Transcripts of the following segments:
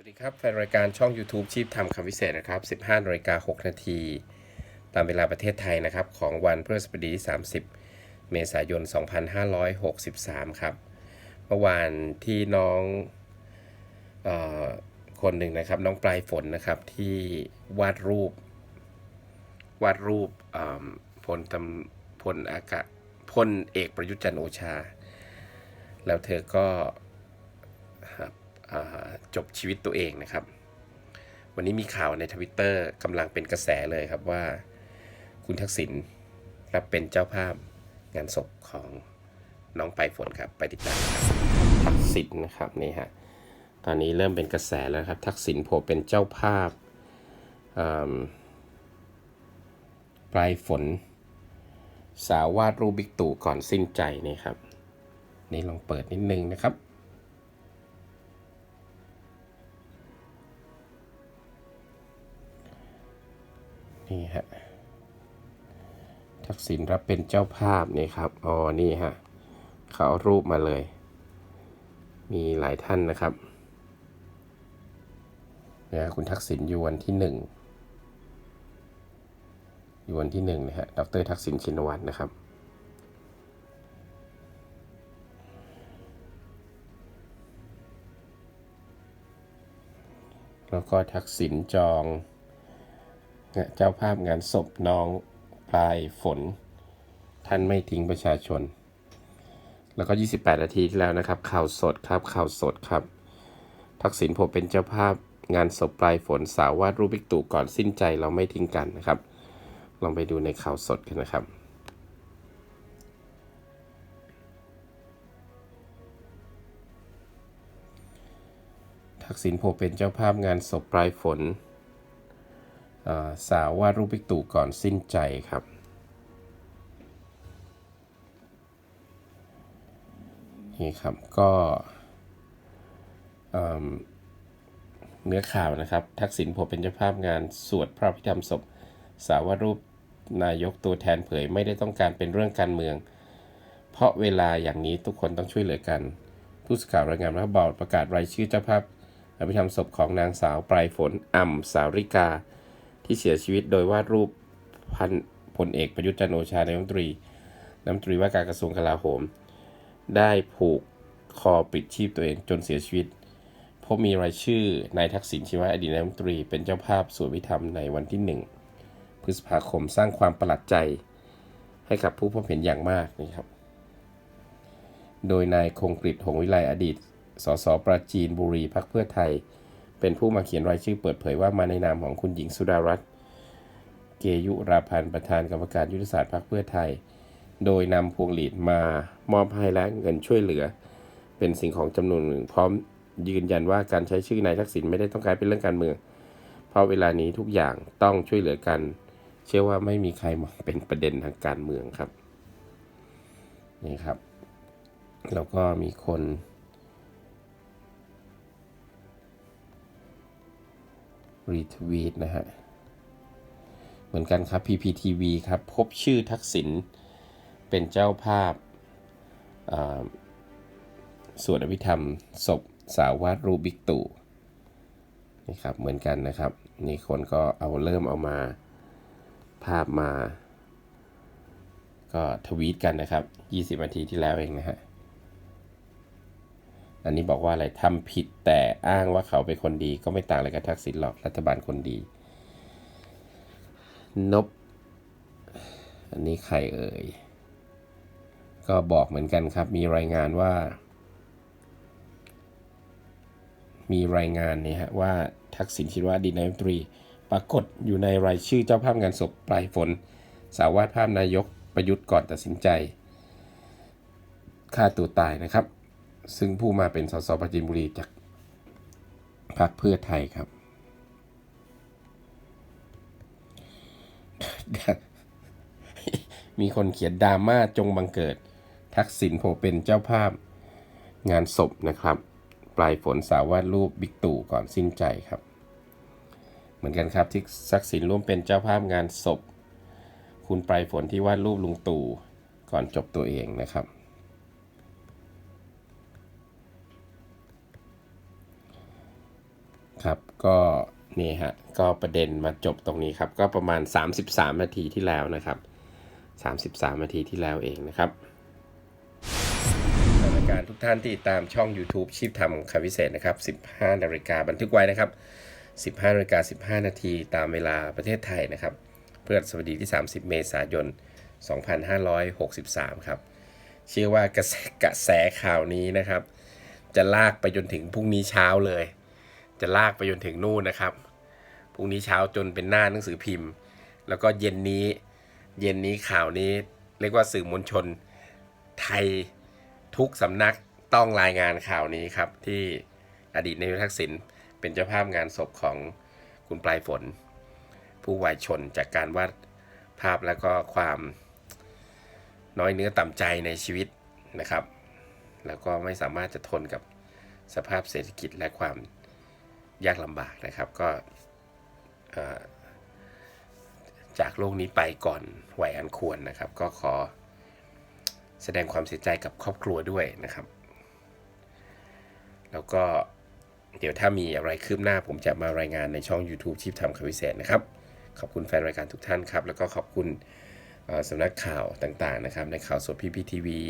สวัสดีครับ แฟนรายการช่อง YouTube ชีพทำคำวิเศษนะครับ 15นาฬิกา6นาทีตามเวลาประเทศไทยนะครับ ของวันพฤหัสบดีที่30 เมษายน 2563 ครับ เมื่อวานที่น้องเออคนหนึ่งนะครับ น้องปลายฝนนะครับ ที่วาดรูป วาดรูปอ่าพลตำพลอากาศพลเอกประยุทธ์จันโอชา แล้วเธอก็ จบชีวิตตัวเองนะครับ วันนี้มีข่าวในทวิตเตอร์กำลังเป็นกระแสเลยครับว่า คุณทักษิณรับเป็นเจ้าภาพงานศพของน้องปลายฝนครับ ไปติดตามทักษิณนะครับนี่ฮะตอนนี้เริ่มเป็นกระแสแล้วครับ ทักษิณโผล่เป็นเจ้าภาพปลายฝน สาววาดรูปบิ๊กตู่ก่อนสิ้นใจนี่ครับ นี่ลองเปิดนิดนึงนะครับ นี่ฮะทักษิณรับเป็นเจ้าภาพนี่ครับอ๋อนี่ฮะเขาเอารูปมาเลย มีหลายท่านนะครับนะคุณทักษิณอยู่วันที่หนึ่งอยู่วันที่หนึ่งนะฮะดรทักษิณชินวัตรนะครับแล้วก็ทักษิณจอง เจ้าภาพงานศพน้องปลายฝน ท่านไม่ทิ้งประชาชน แล้วก็ 28 นาทีที่แล้วนะครับ ข่าวสดครับข่าวสดครับ ทักษิณผมเป็นเจ้าภาพงานศพปลายฝนสาววาดรูปบิ๊กตู่ก่อนสิ้นใจเราไม่ทิ้งกันนะครับ ลองไปดูในข่าวสดกันนะครับทักษิณผมเป็นเจ้าภาพงานศพปลายฝน สาววาดรูปบิ๊กตู่ก่อนสิ้นใจครับ นี่ครับก็เนื้อข่าวนะครับ ทักษิณผมเป็นเจ้าภาพงานสวดพระพิธรรมศพ สาววารูปนายกตัวแทนเผยไม่ได้ต้องการเป็นเรื่องการเมือง เพราะเวลาอย่างนี้ทุกคนต้องช่วยเหลือกัน ผู้สื่อข่าวรายงานว่าบอร์ดประกาศรายชื่อเจ้าภาพอภิธรรมศพของนางสาวปลายฝนอ่ำสาวริกา ที่เสียชีวิตโดยวาดรูปพันพลเอกประยุทธ์จันโอชาในรัฐมนตรีรัฐมนตรีว่าการกระทรวงกลาโหม ได้ผูกคอปิดชีพตัวเองจนเสียชีวิต พบมีรายชื่อนายทักษิณชินวัตรอดีตนายรัฐมนตรีเป็นเจ้าภาพสวดพิธรรมในวันที่ 1 พฤษภาคมสร้างความประหลาดใจ ให้กับผู้พบเห็นอย่างมากนะครับ โดยนายคงกฤษหงวิไลอดีต สสปราจีนบุรีพักเพื่อไทย เป็นผู้มาเขียนรายชื่อเปิดเผยว่ามาในนามของคุณหญิงสุดารัตน์เกยุราพันธ์ประธานกรรมการยุทธศาสตร์พรรคเพื่อไทย โดยนำพวงหลีดมามอบให้และเงินช่วยเหลือ เป็นสิ่งของจำนวนหนึ่งพร้อมยืนยันว่าการใช้ชื่อนายทักษิณไม่ได้ต้องการเป็นเรื่องการเมือง เพราะเวลานี้ทุกอย่างต้องช่วยเหลือกัน เชื่อว่าไม่มีใครมองเป็นประเด็นทางการเมืองครับนี่ครับ แล้วก็มีคน รีทวีตนะฮะ เหมือนกันครับ PPTV ครับ พบชื่อทักษิณเป็นเจ้าภาพอ่าสวดอภิธรรม ศพสาววาดรูบิกตู่นี่ครับ เหมือนกันนะครับ นี่คนก็เอาเริ่มเอามา ภาพมา ก็ทวีตกันนะครับ 20นาทีที่แล้วเองนะฮะ อันนี้บอกว่าอะไรทำผิดแต่อ้างว่าเขาเป็นคนดีก็ไม่ต่างอะไรกับทักษิณหรอกรัฐบาลคนดี นบ อันนี้ใครเอ่ย ก็บอกเหมือนกันครับ มีรายงานว่า มีรายงานเนี่ยฮะว่าทักษิณชินวัตรอดีตนายกรัฐมนตรี ปรากฏอยู่ในรายชื่อเจ้าภาพงานศพปลายฝน สาววาดภาพนายกประยุทธ์ก่อนตัดสินใจฆ่าตัวตายนะครับ ซึ่งผู้มาเป็นสสปราจีนบุรีจากพรรคเพื่อไทยครับ มีคนเขียนดราม่าจงบังเกิด ทักษิณโผเป็นเจ้าภาพงานศพนะครับ ปลายฝนสาววาดรูปบิ๊กตู่ก่อนสิ้นใจครับ เหมือนกันครับที่ทักษิณร่วมเป็นเจ้าภาพงานศพ คุณปลายฝนที่วาดรูปลุงตู่ก่อนจบตัวเองนะครับ ครับ ก็นี่ฮะก็ประเด็นมาจบตรงนี้ครับ ก็ประมาณ 33 นาทีที่แล้วนะครับ 33 นาทีที่แล้วเองนะครับรายการทุกท่านที่ติดตามช่อง YouTube ชีพทำคำวิเศษนะครับ 15 นาฬิกาบันทึกไว้นะครับ 15 นาฬิกา 15 นาทีตามเวลาประเทศไทยนะครับเพื่อสวัสดีที่ 30 เมษายน 2563 ครับเชื่อว่ากระแสกระแสข่าวนี้นะครับ จะลากไปจนถึงพรุ่งนี้เช้าเลย จะลากไปจนถึงนู่นนะครับพรุ่งนี้เช้าจนเป็นหน้าหนังสือพิมพ์ แล้วก็เย็นนี้เย็นนี้ข่าวนี้เรียกว่าสื่อมวลชนไทยทุกสำนักต้องรายงานข่าวนี้ครับ ที่อดีตนายกทักษิณเป็นเจ้าภาพงานศพของคุณปลายฝน ผู้วายชนจากการวาดภาพแล้วก็ความน้อยเนื้อต่ำใจในชีวิตนะครับ แล้วก็ไม่สามารถจะทนกับสภาพเศรษฐกิจและความ ยากลำบากนะครับก็จากโลกนี้ไปก่อนวัยอันควรนะครับ ก็ขอแสดงความเสียใจกับครอบครัวด้วยนะครับ แล้วก็เดี๋ยวถ้ามีอะไรคืบหน้าผมจะมารายงานในช่อง YouTube ชีพทำคำพิเศษนะครับ ขอบคุณแฟนรายการทุกท่านครับ แล้วก็ขอบคุณสำนักข่าวต่างๆนะครับ ในข่าวสดพีพีทีวี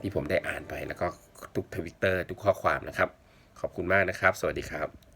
ที่ผมได้อ่านไป แล้วก็ทุกทวิตเตอร์ทุกข้อความนะครับ ขอบคุณมากนะครับ สวัสดีครับ